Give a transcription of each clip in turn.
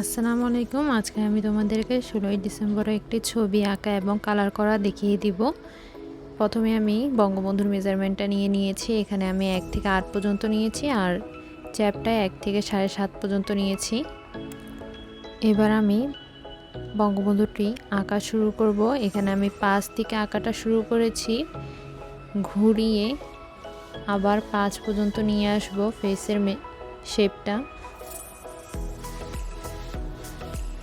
আসসালামু আলাইকুম। আজকে আমি তোমাদেরকে ষোলোই ডিসেম্বরে একটি ছবি আঁকা এবং কালার করা দেখিয়ে দিব। প্রথমে আমি বঙ্গবন্ধুর মেজারমেন্টটা নিয়ে নিয়েছি। এখানে আমি এক থেকে আট পর্যন্ত নিয়েছি আর চ্যাপটা এক থেকে সাড়ে সাত পর্যন্ত নিয়েছি। এবার আমি বঙ্গবন্ধুটি আঁকা শুরু করব। এখানে আমি পাঁচ থেকে আঁকাটা শুরু করেছি। ঘুরিয়ে আবার পাঁচ পর্যন্ত নিয়ে আসব ফেসের শেপটা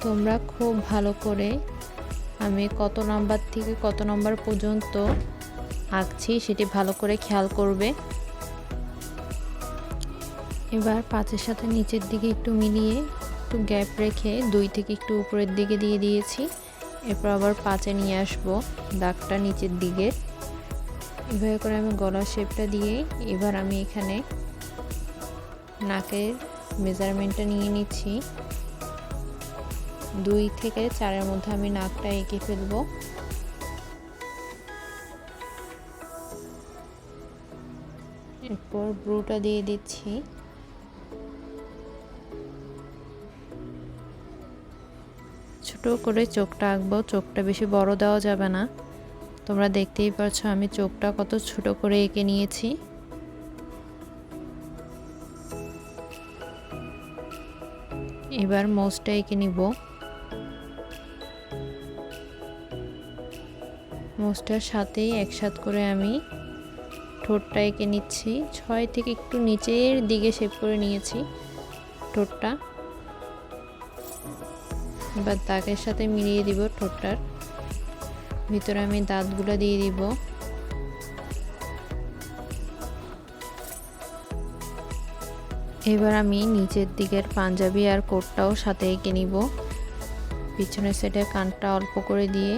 তোমরা খুব ভালো করে আমি কত নাম্বার থেকে কত নাম্বার পর্যন্ত আঁকছি সেটি ভালো করে খেয়াল করবে। এবার পাঁচের সাথে নিচের দিকে একটু মিলিয়ে একটু গ্যাপ রেখে দুই থেকে একটু উপরের দিকে দিয়ে দিয়েছি। এরপর আবার পাঁচে নিয়ে আসব দাগটা নিচের দিকে। এভাবে করে আমি গলার শেপটা দিয়ে এবার আমি এখানে নাকের মেজারমেন্টটা নিয়ে নিচ্ছি। দুই থেকে চারের মধ্যে আমি নাকটা এঁকে ফেলব। এরপর ব্রুটা দিয়ে দিচ্ছি। ছোট করে চোখটা আঁকবো। চোখটা বেশি বড় দেওয়া যাবে না। তোমরা দেখতেই পাচ্ছ আমি চোখটা কত ছোট করে এঁকে নিয়েছি। এবার মোজটা এঁকে নিব। মোজটার সাথেই একসাথ করে আমি ঠোঁটটা এঁকে নিচ্ছি। ছয় থেকে একটু নিচের দিকে শেপ করে নিয়েছি ঠোঁটটা। এবার দাগের সাথে মিলিয়ে দিব ঠোঁটটার। ভিতরে আমি দাঁতগুলো দিয়ে দিব। এবার আমি নিচের দিকের পাঞ্জাবি আর কোটটাও সাথে এঁকে নিব। পিছনের সাইডের কানটা অল্প করে দিয়ে।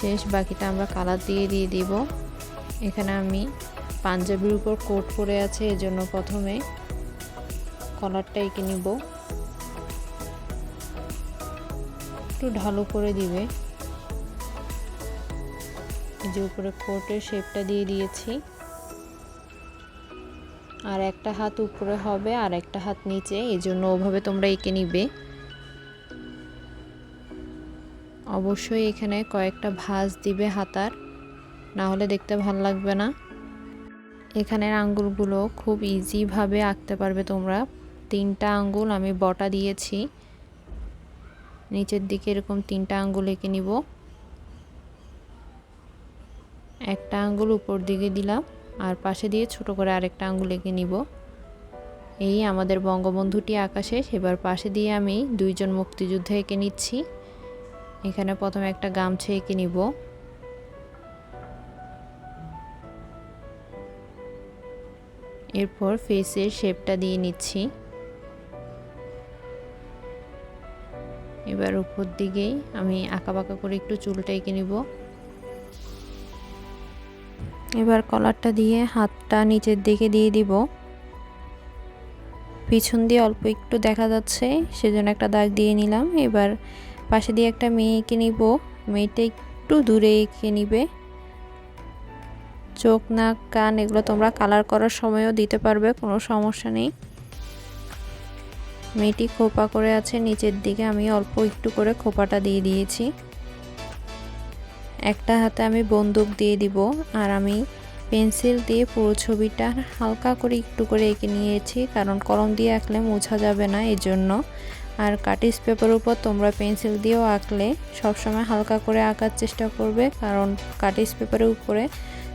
শেষ, বাকিটা আমরা কালার দিয়ে দিয়ে দিব। এখানে আমি পাঞ্জাবির উপর কোট পরে আছে, এজন্য প্রথমে কলারটা এঁকে নিব। একটু ঢালু করে দিবে। যে উপরে কোটের শেপটা দিয়ে দিয়েছি। আর একটা হাত উপরে হবে, আর একটা হাত নিচে এই জন্য ওভাবে তোমরা এঁকে নিবে। অবশ্যই এখানে কয়েকটা ভাঁজ দিবে হাতার না হলে দেখতে ভালো লাগবে না। এখানের আঙ্গুলগুলো খুব ইজিভাবে আঁকতে পারবে তোমরা। তিনটা আঙ্গুল আমি বটা দিয়েছি। নিচের দিকে এরকম তিনটা আঙ্গুল এঁকে নিব। একটা আঙ্গুল উপর দিকে দিলাম, আর পাশে দিয়ে ছোট করে আরেকটা আঙ্গুল এঁকে নিব। এই আমাদের বঙ্গবন্ধুটি আকাশে এবার পাশে দিয়ে আমি দুইজন মুক্তিযুদ্ধ এঁকে নিচ্ছি। এখানে প্রথমে একটা গামছা এঁকে নিব। এরপর ফেসের শেপটা দিয়ে নিচ্ছি। এবার উপর দিকেই আমি আঁকা বাঁকা করে একটু চুলটা এঁকে নিব। এবার কলারটা দিয়ে হাতটা নিচের দিকে দিয়ে দিব। পিছন দিয়ে অল্প একটু দেখা যাচ্ছে, সেজন্য একটা দাগ দিয়ে নিলাম। এবার পাশে দিয়ে একটা মেয়ে এঁকে নিব। মেয়েটা একটু দূরে এঁকে নিবে। চোখ, নাক, কান, এগুলো তোমরা কালার করার সময়ও দিতে পারবে, কোনো সমস্যা নেই। মেয়েটি খোপা করে আছে, নিচের দিকে আমি অল্প একটু করে খোপাটা দিয়ে দিয়েছি। একটা হাতে আমি বন্দুক দিয়ে দিব আর আমি পেন্সিল দিয়ে পুরো ছবিটা হালকা করে একটু করে এঁকে নিয়েছি, কারণ কলম দিয়ে আঁকলে মোছা যাবে না এই জন্য আর কাটিস পেপার উপর তোমরা পেন্সিল দিয়েও আঁকলে সবসময় হালকা করে আঁকার চেষ্টা করবে, কারণ কাটিস পেপারের উপরে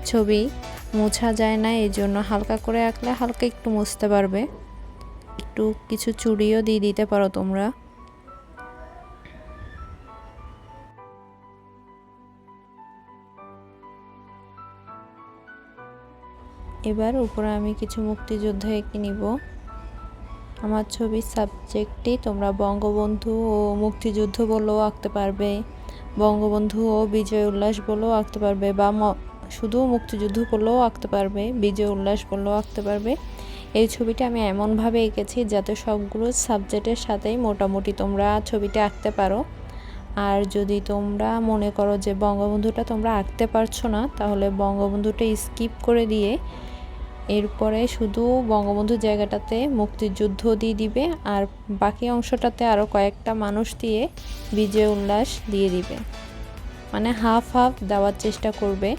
ছবি মোছা যায় না, এই জন্য হালকা করে আঁকলে হালকা একটু মুছতে পারবে। একটু কিছু চুড়িও দিয়ে দিতে পারো তোমরা। এবার উপরে আমি কিছু মুক্তিযোদ্ধা এঁকে নিব। আমার ছবির সাবজেক্টটি তোমরা বঙ্গবন্ধু ও মুক্তিযুদ্ধ বলেও আঁকতে পারবে। বঙ্গবন্ধু ও বিজয় উল্লাস বলেও আঁকতে পারবে বা শুধু মুক্তিযুদ্ধ বলেও আঁকতে পারবে, বিজয় উল্লাস বলেও আঁকতে পারবে। এই ছবিটা আমি এমনভাবে এঁকেছি যাতে সবগুলো সাবজেক্টের সাথেই মোটামুটি তোমরা ছবিটা আঁকতে পারো। আর যদি তোমরা মনে করো যে বঙ্গবন্ধুটা তোমরা আঁকতে পারছ না, তাহলে বঙ্গবন্ধুটা স্কিপ করে দিয়ে এরপরে শুধু বঙ্গবন্ধু জায়গাটাতে মুক্তিযুদ্ধ দিয়ে দিবে আর বাকি অংশটাতে আরও কয়েকটা মানুষ দিয়ে বিজয় উল্লাস দিয়ে দিবে। মানে হাফ হাফ দেওয়ার চেষ্টা করবে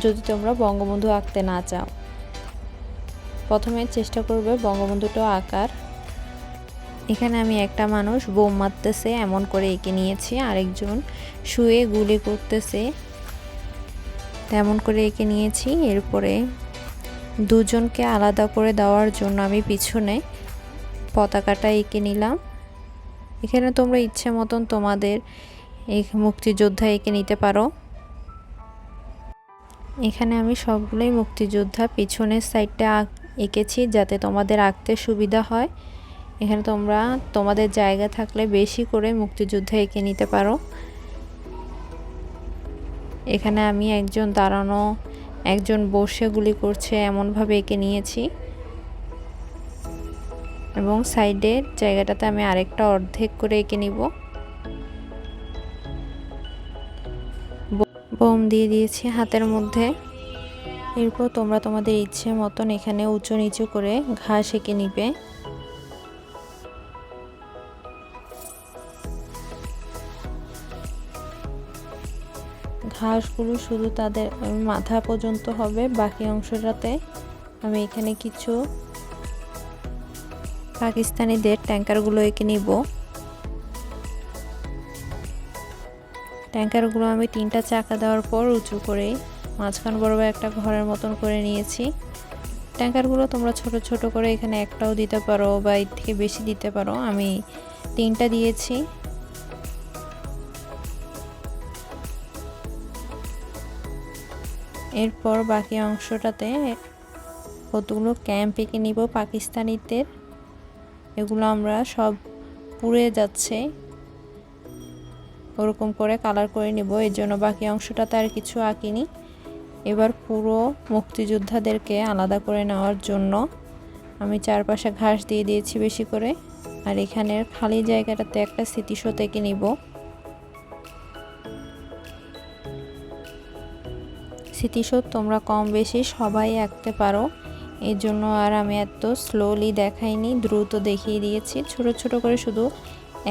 যদি তোমরা বঙ্গবন্ধু আঁকতে না চাও। প্রথমে চেষ্টা করবে বঙ্গবন্ধুটা আঁকার। এখানে আমি একটা মানুষ বোম মারতেছে, এমন করে এঁকে নিয়েছি। আরেকজন শুয়ে গুলি করতেছে। তেমন করে এঁকে নিয়েছি। এরপরে দুজনকে আলাদা করে দেওয়ার জন্য আমি পিছনে পতাকাটা এঁকে নিলাম। এখানে তোমরা ইচ্ছে মতন তোমাদের এই মুক্তিযোদ্ধা এঁকে নিতে পারো। এখানে আমি সবগুলোই মুক্তিযোদ্ধা পিছনের সাইডটা এঁকেছি যাতে তোমাদের আঁকতে সুবিধা হয়। এখানে তোমরা তোমাদের জায়গা থাকলে বেশি করে মুক্তিযোদ্ধা এঁকে নিতে পারো। এখানে আমি একজন দাঁড়ানো, একজন বসে গুলি করছে, এমনভাবে এঁকে নিয়েছি। এবং সাইডের জায়গাটাতে আমি আরেকটা অর্ধেক করে এঁকে নিব। বোম দিয়ে দিয়েছি হাতের মধ্যে। এরপর তোমরা তোমাদের ইচ্ছে মতন এখানে উঁচু নিচু করে ঘাস এঁকে নিবে। ঘাসগুলো শুধু তাদের মাথা পর্যন্ত হবে, বাকি অংশটাতে আমি এখানে কিছু পাকিস্তানিদের ট্যাঙ্কারগুলো এঁকে নিব। ট্যাঙ্কারগুলো আমি তিনটা চাকা দেওয়ার পর উঁচু করে মাঝখান বরাবর একটা ঘরের মতন করে নিয়েছি। ট্যাঙ্কারগুলো তোমরা ছোট ছোট করে এখানে একটাও দিতে পারো বা এর থেকে বেশি দিতে পারো। আমি তিনটা দিয়েছি। এরপর বাকি অংশটাতে কতগুলো ক্যাম্প এঁকে নিব পাকিস্তানিদের। এগুলো আমরা সব পুড়ে যাচ্ছে। ওরকম করে কালার করে নিব, এর জন্য বাকি অংশটাতে আর কিছু আঁকিনি। এবার পুরো মুক্তিযোদ্ধাদেরকে আলাদা করে নেওয়ার জন্য আমি চারপাশে ঘাস দিয়ে দিয়েছি বেশি করে। আর এখানের খালি জায়গাটাতে একটা স্মৃতিশোধ এঁকে নিব। স্মৃতিশোধ তোমরা কম বেশি সবাই আঁকতে পারো। এর জন্য আর আমি এত স্লোলি দেখাইনি, দ্রুত দেখিয়ে দিয়েছি। ছোট ছোট করে শুধু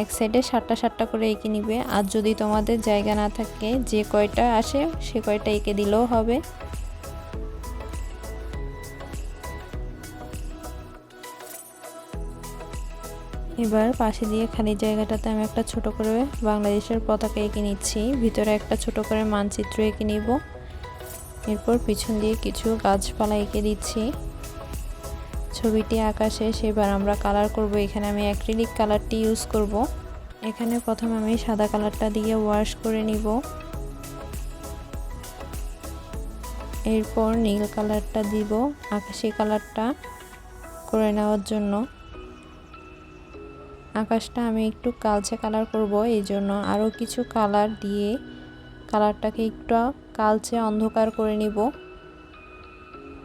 এক সাইডে সাতটা সাতটা করে এঁকে নিবে। আর যদি তোমাদের জায়গা না থাকে, যে কয়টা আসে, সে কয়টা এঁকে দিলেও হবে। এবার পাশে দিয়ে খালি জায়গাটাতে আমি একটা ছোট করে বাংলাদেশের পতাকা এঁকে নিচ্ছি। ভিতরে একটা ছোট করে মানচিত্র এঁকে নিব। এরপর পিছন দিয়ে কিছু গাছপালা এঁকে দিচ্ছি। ছবিটি আকাশে সেবার আমরা কালার করব। এখানে আমি অ্যাক্রিলিক কালারটি ইউজ করব। এখানে প্রথম আমি সাদা কালারটা দিয়ে ওয়াশ করে নিব। এরপর নীল কালারটা দিব, আকাশি কালারটা করে নেওয়ার জন্য। আকাশটা আমি একটু কালচে কালার করব, এই জন্য আরও কিছু কালার দিয়ে কালারটাকে একটু কালচে অন্ধকার করে নিব।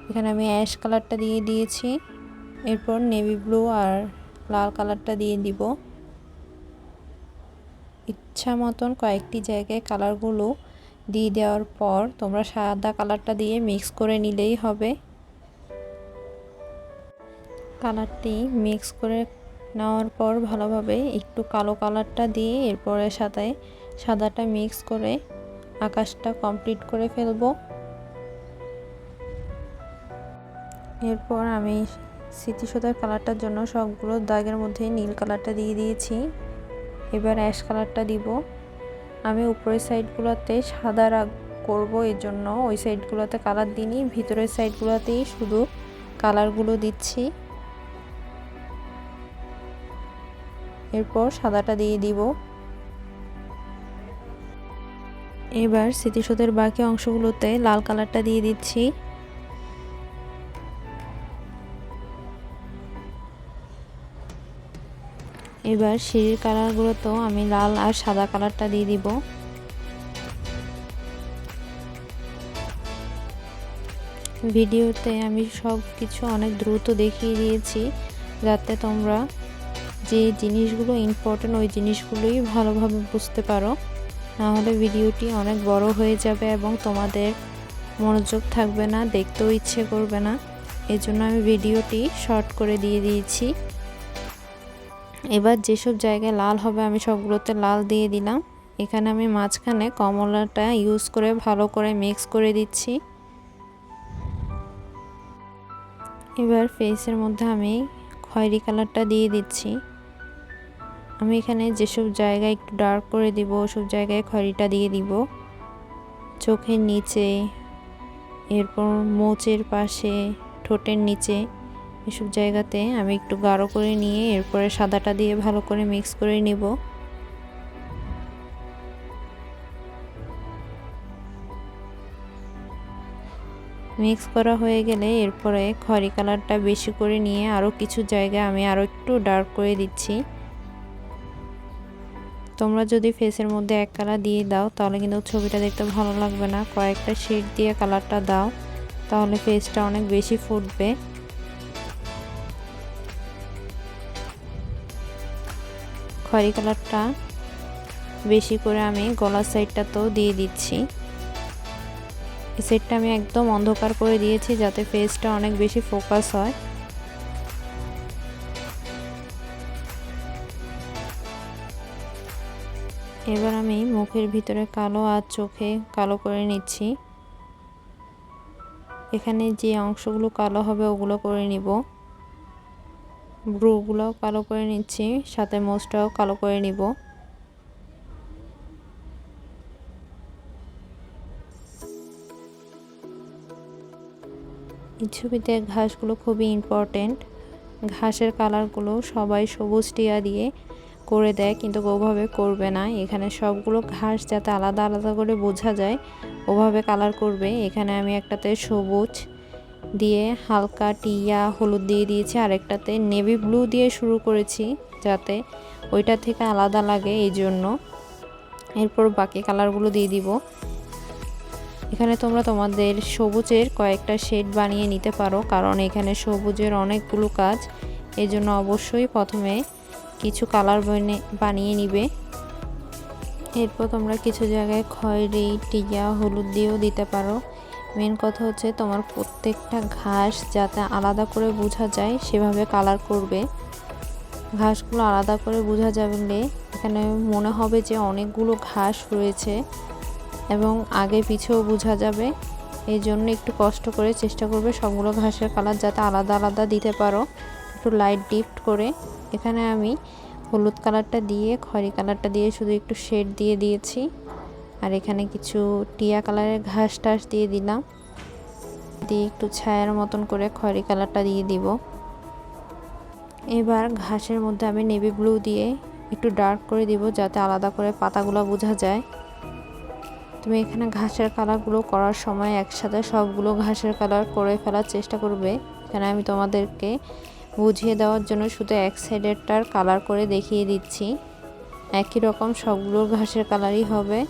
এখানে আমি অ্যাশ কালারটা দিয়ে দিয়েছি। এরপর নেভি ব্লু আর লাল কালারটা দিয়ে দিব। ইচ্ছা মতন কয়েকটি জায়গায় কালারগুলো দিয়ে দেওয়ার পর তোমরা সাদা কালারটা দিয়ে মিক্স করে নিলেই হবে। কালারটি মিক্স করে নেওয়ার পর ভালোভাবে একটু কালো কালারটা দিয়ে এরপরে সাথে সাদাটা মিক্স করে আকাশটা কমপ্লিট করে ফেলব। এরপর আমি স্মৃতিসৌধের কালারটার জন্য সবগুলো দাগের মধ্যে নীল কালারটা দিয়ে দিয়েছি। এবার অ্যাশ কালারটা দিব। আমি উপরের সাইডগুলোতে সাদা রাগ করব, এর জন্য ওই সাইডগুলোতে কালার দিইনি, ভিতরের সাইডগুলোতেই শুধু কালারগুলো দিচ্ছি। এরপর সাদাটা দিয়ে দিব। এবার স্মৃতিসৌধের বাকি অংশগুলোতে লাল কালারটা দিয়ে দিচ্ছি। এবার সিঁড়ির কালারগুলোতেও আমি লাল আর সাদা কালারটা দিয়ে দিব। ভিডিওতে আমি সব কিছু অনেক দ্রুত দেখিয়ে দিয়েছি, যাতে তোমরা যে জিনিসগুলো ইম্পর্টেন্ট ওই জিনিসগুলোই ভালোভাবে বুঝতে পারো। নাহলে ভিডিওটি অনেক বড় হয়ে যাবে এবং তোমাদের মনোযোগ থাকবে না, দেখতেও ইচ্ছে করবে না। এই জন্য আমি ভিডিওটি শর্ট করে দিয়ে দিয়েছি। এবার যেসব জায়গায় লাল হবে আমি সবগুলোতে লাল দিয়ে দিলাম। এখানে আমি মাঝখানে কমলাটা ইউজ করে ভালো করে মিক্স করে দিচ্ছি। এবার ফেসের মধ্যে আমি খয়েরি কালারটা দিয়ে দিচ্ছি। আমি এখানে যেসব জায়গায় একটু ডার্ক করে দিব, ওসব জায়গায় খড়িটা দিয়ে দিব। চোখের নিচে, এরপর মোচের পাশে, ঠোঁটের নিচে এসব জায়গাতে আমি একটু গাঢ় করে নিয়ে এরপরে সাদাটা দিয়ে ভালো করে মিক্স করে নিব। মিক্স করা হয়ে গেলে এরপরে খড়ি কালারটা বেশি করে নিয়ে আরও কিছু জায়গায় আমি আরও একটু ডার্ক করে দিচ্ছি। তোমরা যদি ফেসের মধ্যে এক কালার দিয়ে দাও, তাহলে কিন্তু ছবিটা দেখতে ভালো লাগবে না। কয়েকটা শেড দিয়ে কালারটা দাও, তাহলে ফেসটা অনেক বেশি ফুটবে। খয়েরি কালারটা বেশি করে আমি গলার সাইডটাতেও দিয়ে দিচ্ছি। এই সেটটা আমি একদম অন্ধকার করে দিয়েছি যাতে ফেসটা অনেক বেশি ফোকাস হয়। এবার আমি মুখের ভিতরে কালো আর চোখে কালো করে নিচ্ছি। এখানে যে অংশগুলো কালো হবে ওগুলো করে নিব। ব্রুগুলোও কালো করে নিচ্ছি, সাথে মোজটাও কালো করে নিব। এই ছবিতে ঘাসগুলো খুবই ইম্পর্টেন্ট ঘাসের কালারগুলো সবাই সবুজ টিয়া দিয়ে করে দেয়, কিন্তু ওভাবে করবে না। এখানে সবগুলো ঘাস যাতে আলাদা আলাদা করে বোঝা যায়, ওভাবে কালার করবে। এখানে আমি একটাতে সবুজ দিয়ে হালকা টিয়া, হলুদ দিয়ে দিয়েছি, আরেকটাতে নেভি ব্লু দিয়ে শুরু করেছি যাতে ওইটা থেকে আলাদা লাগে এই জন্য এরপর বাকি কালারগুলো দিয়ে দিব। এখানে তোমরা তোমাদের সবুজের কয়েকটা শেড বানিয়ে নিতে পারো, কারণ এখানে সবুজের অনেকগুলো কাজ এই জন্য অবশ্যই প্রথমে কিছু কালার বনে, বানিয়ে নিবে। এরপর তোমরা কিছু জায়গায় খয়েরি, টিয়া, হলুদ দিয়েও দিতে পারো। মেন কথা হচ্ছে তোমার প্রত্যেকটা ঘাস যাতে আলাদা করে বোঝা যায়, সেভাবে কালার করবে। ঘাসগুলো আলাদা করে বোঝা যাবে, এখানে মনে হবে যে অনেকগুলো ঘাস রয়েছে এবং আগে পিছেও বোঝা যাবে। এই জন্য একটু কষ্ট করে চেষ্টা করবে সবগুলো ঘাসের কালার যাতে আলাদা আলাদা দিতে পারো। একটু লাইট ডিফট করে। এখানে আমি হলুদ কালারটা দিয়ে, খয়রি কালারটা দিয়ে শুধু একটু শেড দিয়ে দিয়েছি। আর এখানে কিছু টিয়া কালারের ঘাস টাস দিয়ে দিলাম। দিয়ে একটু ছায়ার মতন করে খয়রি কালারটা দিয়ে দিব। এবার ঘাসের মধ্যে আমি নেভি ব্লু দিয়ে একটু ডার্ক করে দিব যাতে আলাদা করে পাতাগুলো বোঝা যায়। তুমি এখানে ঘাসের কালারগুলো করার সময় একসাথে সবগুলো ঘাসের কালার করে ফেলার চেষ্টা করবে। এখানে আমি তোমাদেরকে বুঝিয়ে দেওয়ার জন্য শুধু এক সাইডেরটার কালার করে দেখিয়ে দিচ্ছি। একই রকম সবগুলো ঘাসের কালারই হবে।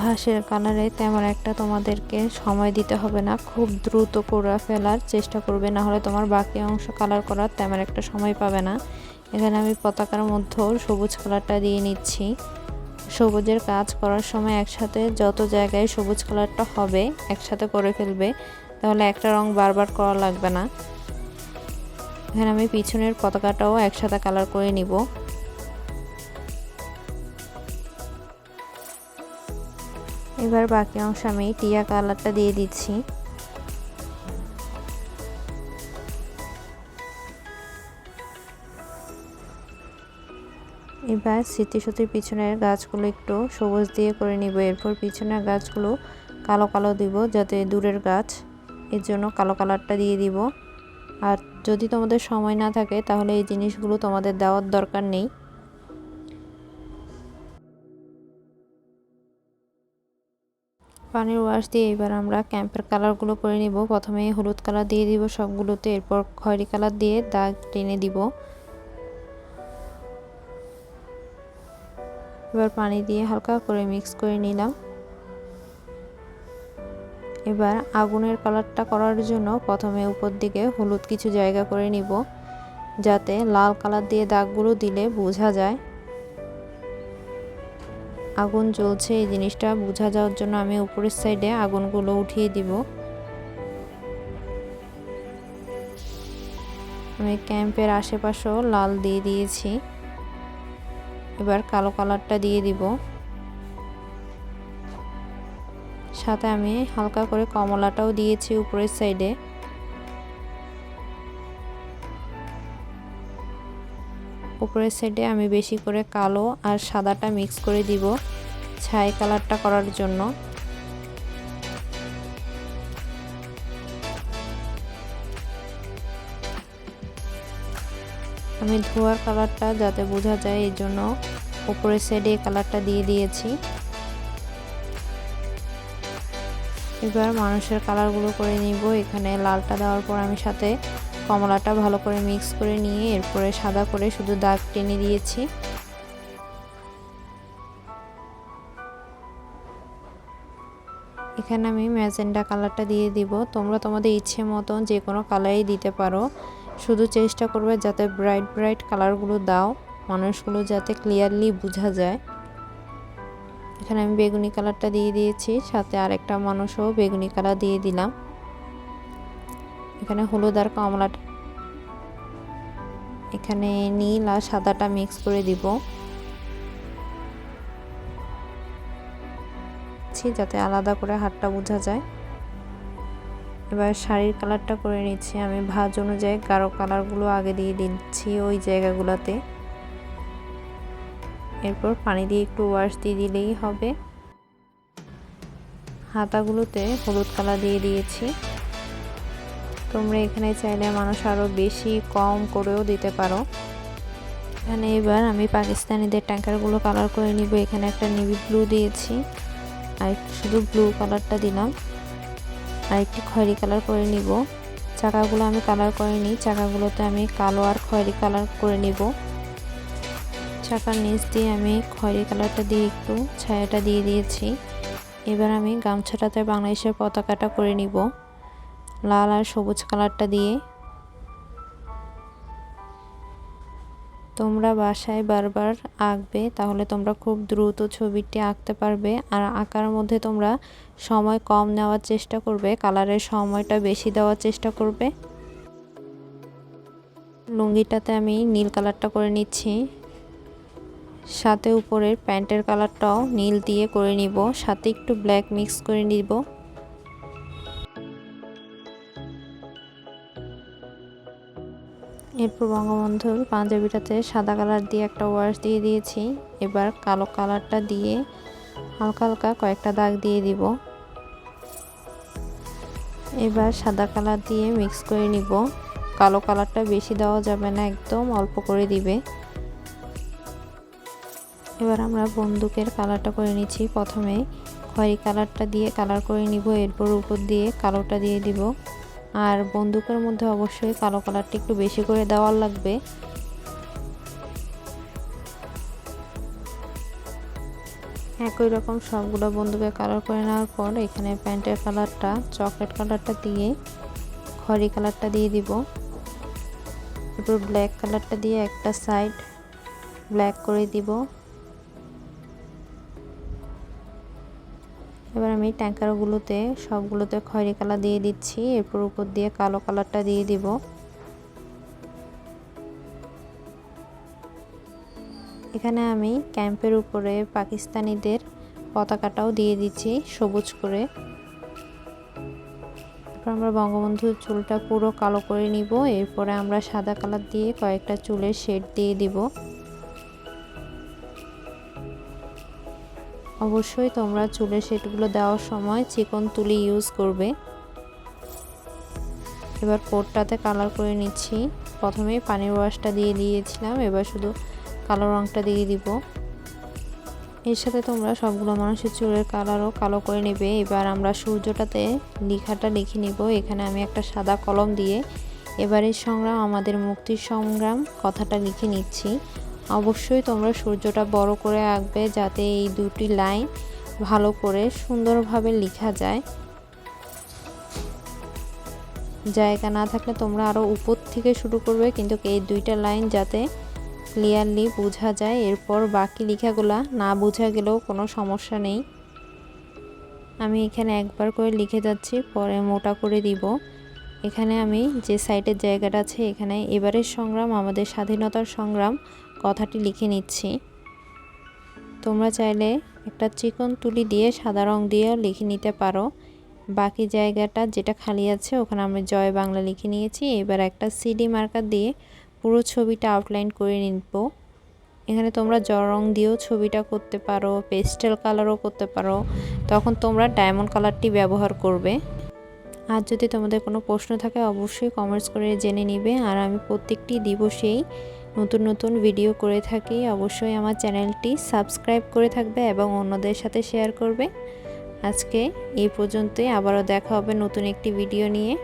ঘাসের কালারে তেমন একটা তোমাদেরকে সময় দিতে হবে না। খুব দ্রুত করে ফেলার চেষ্টা করবে, না হলে তোমার বাকি অংশ কালার করার তেমন একটা সময় পাবে না। এখানে আমি পতাকার মধ্যেও সবুজ কালারটা দিয়ে নিচ্ছি। সবুজের কাজ করার সময় একসাথে যত জায়গায় সবুজ কালারটা হবে, একসাথে করে ফেলবে। তাহলে একটা রং বারবার করা লাগবে না। এখানে আমি পিছনের পতাকাটাও একসাথে কালার করে নিব। এবার বাকি অংশ আমি টিয়া কালারটা দিয়ে দিচ্ছি। এবার স্মৃতিসতির পিছনের গাছগুলো একটু সবুজ দিয়ে করে নিব। এরপর পিছনের গাছগুলো কালো কালো দিব যাতে দূরের গাছ এর জন্য কালো কালারটা দিয়ে দিব। আর যদি তোমাদের সময় না থাকে, তাহলে এই জিনিসগুলো তোমাদের দেওয়ার দরকার নেই। পানির ওয়াশ দিয়ে এবার আমরা ক্যাম্পের কালারগুলো করে নিব। প্রথমে হলুদ কালার দিয়ে দিব সবগুলোতে, এরপর খয়েরি কালার দিয়ে দাগ টেনে দিব। এবার পানি দিয়ে হালকা করে মিক্স করে নিলাম। এবার আগুনের কালারটা করার জন্য প্রথমে উপর দিকে হলুদ কিছু জায়গা করে নিব, যাতে লাল কালার দিয়ে দাগগুলো দিলে বোঝা যায়। আগুন জ্বলছে, এই জিনিসটা বোঝা যাওয়ার জন্য আমি উপরের সাইডে আগুনগুলো উঠিয়ে দিব। আমি ক্যাম্পের আশেপাশেও লাল দিয়ে দিয়েছি। এবার কালো কালারটা দিয়ে দিব। সাথে আমি হালকা করে কমলাটাও দিয়েছি উপরের সাইডে। উপরের সাইডে আমি বেশি করে কালো আর সাদাটা মিক্স করে দিব ছাই কালারটা করার জন্য। আমি ধোয়ার কালারটা যাতে বোঝা যায় এই জন্য উপরের সাইডে এই কালারটা দিয়ে দিয়েছি। এবার মানুষের কালারগুলো করে নিব। এখানে লালটা দেওয়ার পর আমি সাথে কমলাটা ভালো করে মিক্স করে নিয়ে এরপরে সাদা করে শুধু দাগ টেনে দিয়েছি। এখানে আমি ম্যাজেন্ডা কালারটা দিয়ে দিব। তোমরা তোমাদের ইচ্ছে মতন যে কোনো কালারই দিতে পারো। শুধু চেষ্টা করবে যাতে ব্রাইট ব্রাইট কালারগুলো দাও। মানুষগুলো যাতে ক্লিয়ারলি বোঝা যায়। এখানে আমি বেগুনি কালারটা দিয়ে দিয়েছি, সাথে আর একটা মানুষও বেগুনি কালার দিয়ে দিলাম। এখানে হলুদ আর কমলাটা এখানে নীল আর সাদাটা মিক্স করে দিব। যাতে আলাদা করে হাতটা বোঝা যায়। এবার শাড়ির কালারটা করে নিচ্ছি। আমি ভাজ অনুযায়ী গাঢ় কালারগুলো আগে দিয়ে দিচ্ছি ওই জায়গাগুলোতে। এরপর পানি দিয়ে একটু ওয়াশ দিয়ে দিলেই হবে। হাতাগুলোতে হলুদ কালার দিয়ে দিয়েছি। তোমরা এখানে চাইলে মানুষ আরও বেশি কম করেও দিতে পারো। এখানে এবার আমি পাকিস্তানিদের ট্যাঙ্কারগুলো কালার করে নিব। এখানে একটা নেভি ব্লু দিয়েছি। আর শুধু ব্লু কালারটা দিলাম। আর একটি খয়েরি কালার করে নিব। চাকাগুলো আমি কালার করে নিই। চাকাগুলোতে আমি কালো আর খয়েরি কালার করে নিব। চাকার নিচ দিয়ে আমি খয়েরি কালারটা দিয়ে একটু ছায়াটা দিয়ে দিয়েছি। এবার আমি গামছাটাতে বাংলাদেশের পতাকাটা করে নিব। লাল আর সবুজ কালারটা দিয়ে। তোমরা বাসায় বারবার আঁকবে, তাহলে তোমরা খুব দ্রুত ছবিটি আঁকতে পারবে। আর আঁকার মধ্যে তোমরা সময় কম নেওয়ার চেষ্টা করবে, কালারের সময়টা বেশি দেওয়ার চেষ্টা করবে। লুঙ্গিটাতে আমি নীল কালারটা করে নিচ্ছি। সাথে উপরের প্যান্টের কালারটাও নীল দিয়ে করে নিব, সাথে একটু ব্ল্যাক মিক্স করে নিব। এরপর বঙ্গবন্ধুর পাঞ্জাবিটাতে সাদা কালার দিয়ে একটা ওয়াশ দিয়ে দিয়েছি। এবার কালো কালারটা দিয়ে হালকা হালকা কয়েকটা দাগ দিয়ে দিব। এবার সাদা কালার দিয়ে মিক্স করে নিব। কালো কালারটা বেশি দেওয়া যাবে না, একদম অল্প করে দিবে। এবার আমরা বন্দুকের কালারটা করে নিচ্ছি প্রথমে। খয়েরি কালারটা দিয়ে কালার করে নিব, এরপর উপর দিয়ে কালোটা দিয়ে দিব। আর বন্দুকের মধ্যে অবশ্যই কালো কালারটা একটু বেশি করে দেওয়ার লাগবে। একই রকম সবগুলো বন্দুকে কালার করে নেওয়ার পর এখানে প্যান্টের কালারটা, চকলেট কালারটা দিয়ে খড়ি কালারটা দিয়ে দিব। এরপর ব্ল্যাক কালারটা দিয়ে একটা সাইড ব্ল্যাক করে দিব। এবার আমি ট্যাঙ্কারগুলোতে সবগুলোতে খয়েরি কালার দিয়ে দিচ্ছি। এরপর উপর দিয়ে কালো কালারটা দিয়ে দিব। এখানে আমি ক্যাম্পের উপরে পাকিস্তানিদের পতাকাটাও দিয়ে দিচ্ছি সবুজ করে। তারপর আমরা বঙ্গবন্ধুর চুলটা পুরো কালো করে নিব। এরপরে আমরা সাদা কালার দিয়ে কয়েকটা চুলের শেড দিয়ে দিব। অবশ্যই তোমরা চুলের শেডগুলো দেওয়ার সময় চিকন তুলি ইউজ করবে। এবার কোটটাতে কালার করে নিচ্ছি। প্রথমে পানির ওয়াশটা দিয়ে দিয়েছিলাম, এবার শুধু কালো রঙটা দিয়ে দিব। এর সাথে তোমরা সবগুলো মানুষের চুলের কালারও কালো করে নেবে। এবার আমরা সূর্যটাতে লেখাটা লিখে নিব। এখানে আমি একটা সাদা কলম দিয়ে এবারের সংগ্রাম, আমাদের মুক্তির সংগ্রাম কথাটা লিখে নিচ্ছি। অবশ্যই তোমরা সূর্যটা বড় করে আঁকবে যাতে এই দুটি লাইন ভালো করে সুন্দরভাবে লেখা যায়। জায়গা না থাকলে তোমরা আরও উপর থেকে শুরু করবে, কিন্তু এই দুইটা লাইন যাতে ক্লিয়ারলি বোঝা যায়। এরপর বাকি লেখাগুলা না বোঝা গেলেও কোনো সমস্যা নেই। আমি এখানে একবার করে লিখে যাচ্ছি, পরে মোটা করে দিব। এখানে আমি যে সাইডের জায়গাটা আছে, এখানে এবারের সংগ্রাম, আমাদের স্বাধীনতার সংগ্রাম কথাটি লিখে নিচ্ছি। তোমরা চাইলে একটা চিকন তুলি দিয়ে সাদা রং দিয়েও লিখে নিতে পারো। বাকি জায়গাটা যেটা খালি আছে, ওখানে আমি জয় বাংলা লিখে নিয়েছি। এবার একটা সিডি মার্কার দিয়ে পুরো ছবিটা আউটলাইন করে নিব। এখানে তোমরা জ রং দিয়েও ছবিটা করতে পারো পেস্টেল কালারও করতে পারো। তখন তোমরা ডায়মন্ড কালারটি ব্যবহার করবে। আর যদি তোমাদের কোনো প্রশ্ন থাকে, অবশ্যই কমেন্টস করে জেনে নিবে। আর আমি প্রত্যেকটি দিবসেই নতুন নতুন ভিডিও করে থাকি, অবশ্যই আমার চ্যানেলটি সাবস্ক্রাইব করে থাকবে এবং অন্যদের সাথে শেয়ার করবে। আজকে এই পর্যন্তই, আবারও দেখা হবে নতুন একটি ভিডিও নিয়ে।